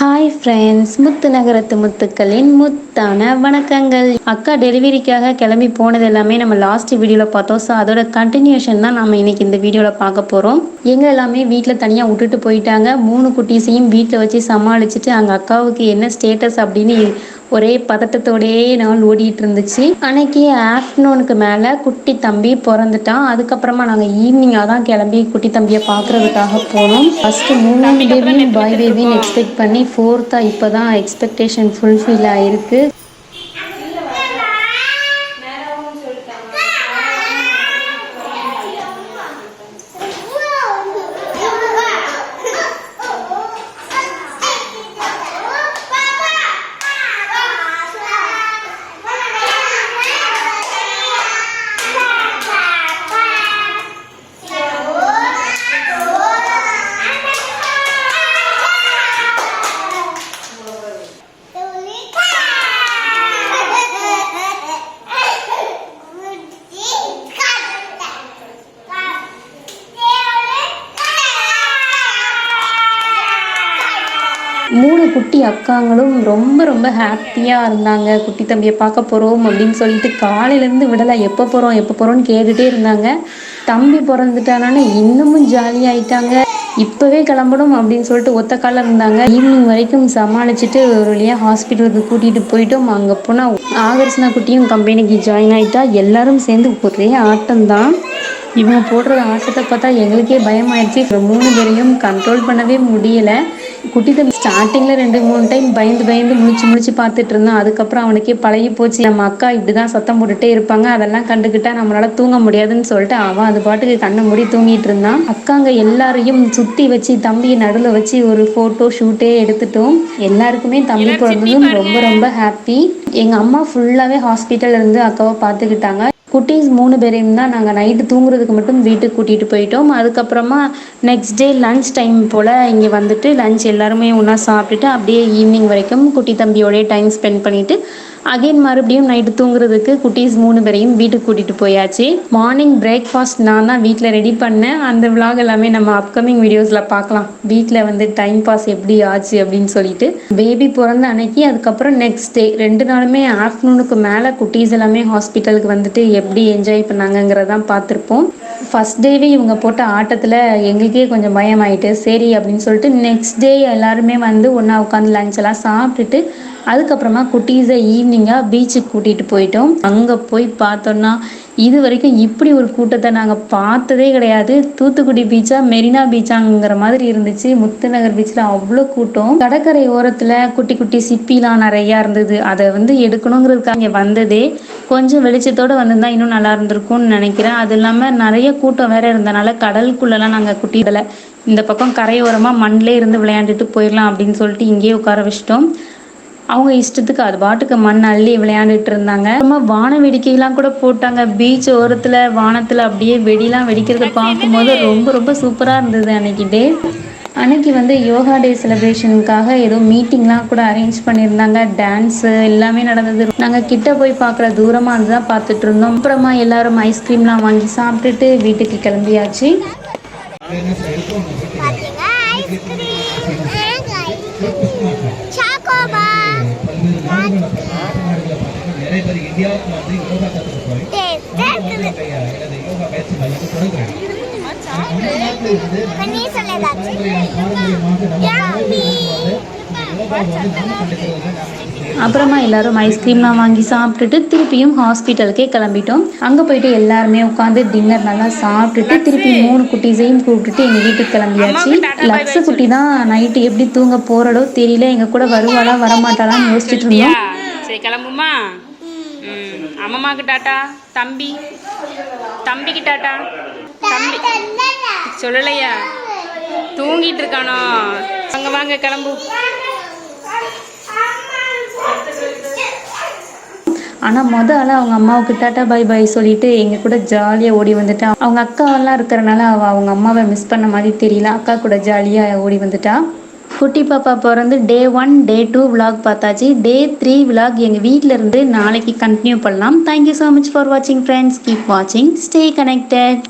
Hi friends முத்து நகரத்து முத்துக்களின் முத்தான வணக்கங்கள். அக்கா டெலிவரிக்காக கிளம்பி போனது எல்லாமே நம்ம லாஸ்ட் வீடியோவில் பார்த்தோம். ஸோ அதோட கண்டினியூஷன் தான் நம்ம இன்னைக்கு இந்த வீடியோவில் பார்க்க போகிறோம் எங்கள் எல்லாமே வீட்டில் தனியாக விட்டுட்டு போயிட்டாங்க. மூணு குட்டீஸையும் வீட்டில் வச்சு சமாளிச்சுட்டு அங்கே அக்காவுக்கு என்ன ஸ்டேட்டஸ் அப்படின்னு ஒரே பதட்டத்தோடையே நாள் ஓடிட்டு இருந்துச்சு அன்னைக்கு ஆஃப்டர்நூனுக்கு மேலே குட்டி தம்பி பிறந்துட்டான். அதுக்கப்புறமா நாங்கள் ஈவினிங்காக தான் கிளம்பி குட்டி தம்பியை பார்க்குறதுக்காக போனோம். ஃபஸ்ட்டு மூணு பேபியும் பாய் பேபின்னு எக்ஸ்பெக்ட் பண்ணி ஃபோர்த்தாக இப்போ தான் எக்ஸ்பெக்டேஷன் ஃபுல்ஃபில் ஆயிருக்கு. மூணு குட்டி அக்காங்களும் ரொம்ப ரொம்ப ஹாப்பியாக இருந்தாங்க. குட்டி தம்பியை பார்க்க போகிறோம் அப்படின்னு சொல்லிட்டு காலையிலேருந்து விடலை. எப்போ போகிறோம் எப்போ போகிறோம்னு கேட்டுகிட்டே இருந்தாங்க. தம்பி பிறந்துட்டானே இன்னமும் ஜாலியாகிட்டாங்க இப்போவே கிளம்பணும் அப்படின்னு சொல்லிட்டு ஒத்த காலில் இருந்தாங்க. ஈவினிங் வரைக்கும் சமாளிச்சுட்டு ஒரு வழியாக ஹாஸ்பிட்டலுக்கு கூட்டிகிட்டு போயிட்டோம். அங்கே போனால் ஆகர்ஷனா குட்டியும் கம்பெனிக்கு ஜாயின் ஆகிட்டா எல்லாரும் சேர்ந்து ஒரே ஆட்டம் தான் இவங்க போடுற ஆட்டத்தை பார்த்தா எங்களுக்கே பயமாயிடுச்சு. மூணு பேரையும் கண்ட்ரோல் பண்ணவே முடியலை. குட்டி தம்பி ஸ்டார்டிங்கில் ரெண்டு மூணு டைம் பயந்து பயந்து முழிச்சு முழிச்சு பார்த்துட்டு இருந்தான். அதுக்கப்புறம் அவனுக்கே பழகி போச்சு. நம்ம அக்கா இப்படி தான் சத்தம் போட்டுட்டே இருப்பாங்க. அதெல்லாம் கண்டுக்கிட்டா நம்மளால தூங்க முடியாதுன்னு சொல்லிட்டு அவன் அது பாட்டுக்கு கண்ணை மூடி தூங்கிட்டு இருந்தான். அக்காங்க எல்லாரையும் சுற்றி வச்சு தம்பியை நடுவில் வச்சு ஒரு ஃபோட்டோ ஷூட்டே எடுத்துட்டோம். எல்லாருக்குமே தம்பி பிறந்ததும் ரொம்ப ரொம்ப ஹாப்பி எங்கள் அம்மா ஃபுல்லாகவே ஹாஸ்பிட்டல் இருந்து அக்காவை பார்த்துக்கிட்டாங்க. குட்டீஸ் மூணு பேரையும் தான் நாங்கள் நைட்டு தூங்குறதுக்கு மட்டும் வீட்டுக்கு கூட்டிகிட்டு போயிட்டோம். அதுக்கப்புறமா நெக்ஸ்ட் டே லன்ச் டைம் போல் இங்கே வந்துட்டு லன்ச் எல்லாருமே ஒன்றா சாப்பிட்டுட்டு அப்படியே ஈவினிங் வரைக்கும் குட்டி தம்பியோடய டைம் ஸ்பெண்ட் பண்ணிவிட்டு அகைன் மறுபடியும் நைட்டு தூங்குறதுக்கு குட்டீஸ் மூணு பேரையும் வீட்டுக்கு கூட்டிகிட்டு போயாச்சு. மார்னிங் பிரேக்ஃபாஸ்ட் நான் தான் வீட்டில் ரெடி பண்ணேன். அந்த விலாக் எல்லாமே நம்ம அப்கமிங் வீடியோஸில் பார்க்கலாம். வீட்டில் வந்து டைம் பாஸ் எப்படி ஆச்சு அப்படின்னு சொல்லிட்டு. பேபி பிறந்த அன்னைக்கு அதுக்கப்புறம் நெக்ஸ்ட் டே ரெண்டு நாளுமே ஆஃப்டர்நூனுக்கு மேலே குட்டீஸ் எல்லாமே ஹாஸ்பிட்டலுக்கு வந்துட்டு எப்படி என்ஜாய் பண்ணாங்கங்கிறதான் பார்த்துருப்போம். ஃபஸ்ட் டேவே இவங்க போட்ட ஆட்டத்தில் எங்களுக்கே கொஞ்சம் பயம் ஆயிட்டு சரி அப்படின்னு சொல்லிட்டு நெக்ஸ்ட் டே எல்லாருமே வந்து ஒன்றா உட்காந்து லஞ்ச் எல்லாம் சாப்பிட்டுட்டு அதுக்கப்புறமா குட்டீஸை ஈவினிங்காக பீச்சுக்கு கூட்டிகிட்டு போயிட்டோம். அங்கே போய் பார்த்தோன்னா இது வரைக்கும் இப்படி ஒரு கூட்டத்தை நாங்கள் பார்த்ததே கிடையாது. தூத்துக்குடி பீச்சா மெரினா பீச்சாங்கிற மாதிரி இருந்துச்சு. முத்துநகர் பீச்சில் அவ்வளோ கூட்டம். கடற்கரை ஓரத்தில் குட்டி குட்டி சிப்பிலாம் நிறையா இருந்தது. அதை வந்து எடுக்கணுங்கிறதுக்காக இங்கே வந்ததே கொஞ்சம் வெளிச்சத்தோடு வந்திருந்தா இன்னும் நல்லா இருந்திருக்கும்னு நினைக்கிறேன். அது இல்லாமல் நிறைய கூட்டம் வேற இருந்தனால கடலுக்குள்ளெல்லாம் நாங்கள் குட்டிடலை இந்த பக்கம் கரையோரமாக மண்ணிலே இருந்து விளையாண்டுட்டு போயிடலாம் அப்படின்னு சொல்லிட்டு இங்கேயே உட்கார வச்சிட்டோம். அவங்க இஷ்டத்துக்கு அது பாட்டுக்கு மண் அள்ளி விளையாண்டுட்டு இருந்தாங்க. ரொம்ப வான வெடிக்கைலாம் கூட போட்டாங்க. பீச் ஓரத்தில் வானத்தில் அப்படியே வெடிலாம் வெடிக்கிறத பார்க்கும்போது ரொம்ப ரொம்ப சூப்பராக இருந்தது அன்னைக்கு டே. அன்னைக்கு வந்து யோகா டே செலிப்ரேஷனுக்காக ஏதோ மீட்டிங்லாம் கூட அரேஞ்ச் பண்ணியிருந்தாங்க. டான்ஸு எல்லாமே நடந்தது. நாங்கள் கிட்ட போய் பார்க்குற தூரமாக இருந்துதான் பார்த்துட்டு இருந்தோம் அப்புறமா எல்லாரும் ஐஸ்கிரீம்லாம் வாங்கி சாப்பிட்டுட்டு வீட்டுக்கு கிளம்பியாச்சு. நிறைய பேர் இந்தியாவுக்கு வந்து யோகா கற்றுக்க போய் யோகா பயிற்சி மையத்தை தொடங்குறேன் அப்புறமா எல்லாரும் ஐஸ்கிரீம்லாம் வாங்கி சாப்பிட்டுட்டு திருப்பியும் ஹாஸ்பிட்டலுக்கே கிளம்பிட்டோம். அங்கே போயிட்டு எல்லாருமே உட்காந்து டின்னர் நல்லா சாப்பிட்டுட்டு திருப்பி மூணு குட்டீஸையும் கூப்பிட்டுட்டு எங்கள் வீட்டுக்கு கிளம்பியாச்சு. லக்ஸு குட்டி தான் நைட்டு எப்படி தூங்க போகிறடோ தெரியல எங்கள் கூட வருவாளா வரமாட்டாளான்னு யோசிச்சுட்டு இருந்தோம். சரி கிளம்புமா? அம்மாக்கு டாட்டா தம்பி தம்பிக்கு டாட்டா. தம்பி. சொல்லலையா? தூங்கிட்டு இருக்கானோ அங்கே வாங்க கிளம்பு. ஆனால் மொதல் ஆள் அவங்க அம்மாவுக்கு டாட்டா பை பை சொல்லிட்டு எங்கள் கூட ஜாலியாக ஓடி வந்துட்டா. அவங்க அக்காவெல்லாம் இருக்கிறனால அவள் அவங்க அம்மாவை மிஸ் பண்ண மாதிரி தெரியல. அக்கா கூட ஜாலியாக ஓடி வந்துட்டா. குட்டி பாப்பா பிறந்து day one day two vlog பார்த்தாச்சு. டே த்ரீ விலாக் எங்கள் வீட்டில் இருந்து நாளைக்கு கண்டினியூ பண்ணலாம். தேங்க்யூ ஸோ மச் ஃபார் வாட்சிங் ஃப்ரெண்ட்ஸ் கீப் வாட்சிங் ஸ்டே கனெக்டட்